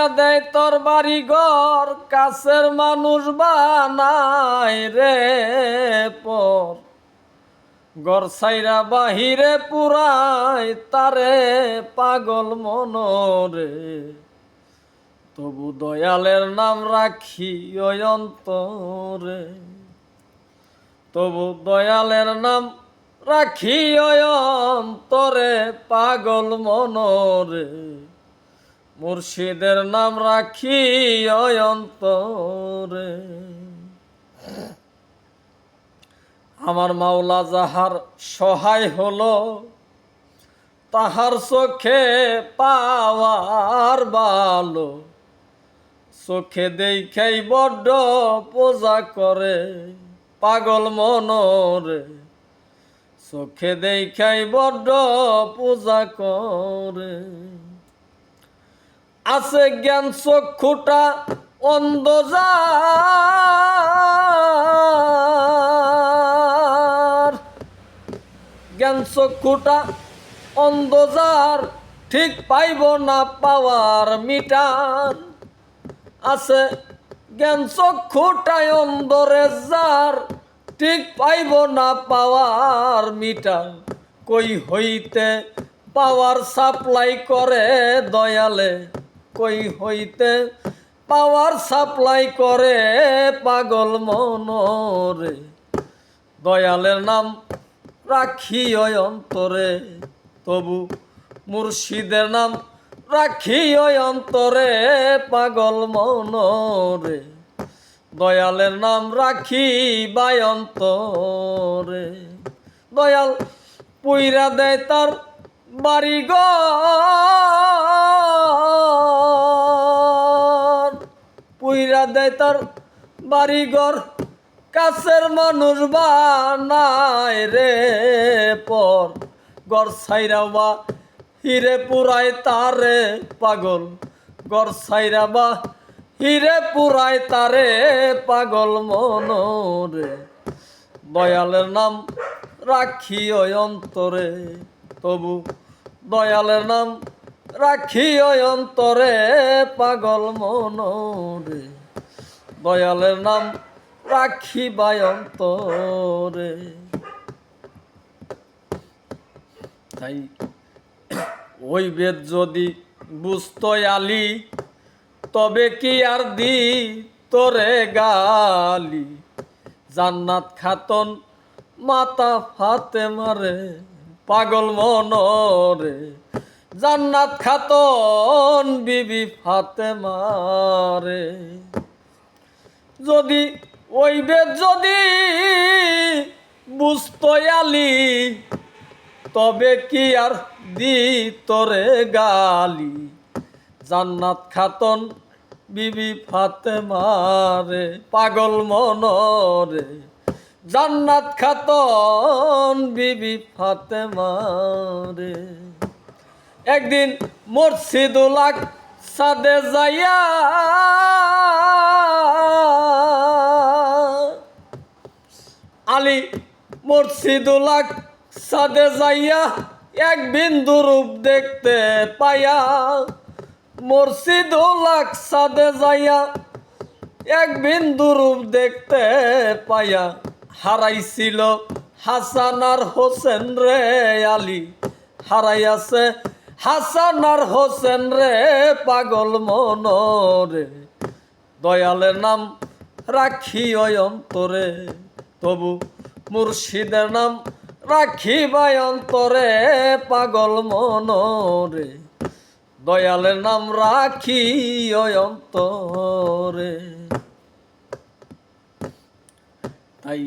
পুইরা দেয়, তোর বাড়ি ঘর কাছের মানুষ বানায় রে পর। গর সাইরা বাহিরে পুরাই তারে পাগল মনরে। তবু দয়ালের নাম রাখি ওই অন্তরে। তবু দয়ালের নাম রাখি ওই অন্তরে পাগল মনরে। মুর্শিদের নাম রাখি ওই অন্তরে। আমার মাওলা যাহার সহায় হলো, তাহার চোখে পাওয়ার ভালো চোখে দেখাই বড্ড পূজা করে পাগল মনরে। চোখে দেখাই বড্ড পূজা করে। আছে জ্ঞান চক্ষুটা অন্ধজার জ্ঞান চক্ষুটা অন্ধজার ঠিক পাইব না পাওয়ার মিটার। আছে জ্ঞান চক্ষুটায় অন্ধরে যার, ঠিক পাইব না পাওয়ার মিটার। কই হইতে পাওয়ার সাপ্লাই করে দয়ালে। কই হইতে পাওয়ার সাপ্লাই করে পাগল মনরে। দয়ালের নাম রাখি অন্তরে, তবু মুর্শিদের নাম রাখি অন্তরে পাগল মনরে। দয়ালের নাম রাখি বাই অন্তরে। দয়াল পুইরা দেয় তার বাড়ি ঘর পুইরা দেয় তার বাড়ি ঘর কাছের মানুষ বানায় রে পর। গর সাইরা বা হিরে পুরায় তারে পাগল। গর সাইরা বা হিরে পুরায় তারে পাগল মনরে। দয়ালের নাম রাখি অন্তরে, তবু দয়ালের নাম রাখি ওই অন্তরে পাগল মনরে। দয়ালের নাম রাখি বাই অন্তরে। তাই ওই বেদ যদি বুঝতই আলি, তবে কি আর দি তোরে গালি? জান্নাত খাতন মাতা ফাতে মারে পাগল মনরে। জান্নাত খাতন বিবি ফাতে মারে যদি, ওই বেদ যদি বুঝতই আলি, তবে কি আর দি তোরে গালি? জান্নাত খাতন বিবি ফাতে মারে পাগল মনরে। জান্নাত খাতন বিবি ফাতে মারে একদিন মসজিদুলাক সাদে যাইয়া আলী মসজিদুলাক সাদে যাইয়া এক বিন্দু রূপ দেখতে পাইয়া মসজিদুলাক সাদে যাইয়া এক বিন্দু রূপ দেখতে পাইয়া হারাইছিল হাসান আর হোসেন রে আলী। হারাইয়াছে হাসান আর হোসেন রে, পাগল মনরে। দয়ালের নাম রাখি অন্তরে, তবু মুর্শিদের নাম রাখি বাই অন্তরে, পাগল মনরে। দয়ালের নাম রাখি অন্তরে। তাই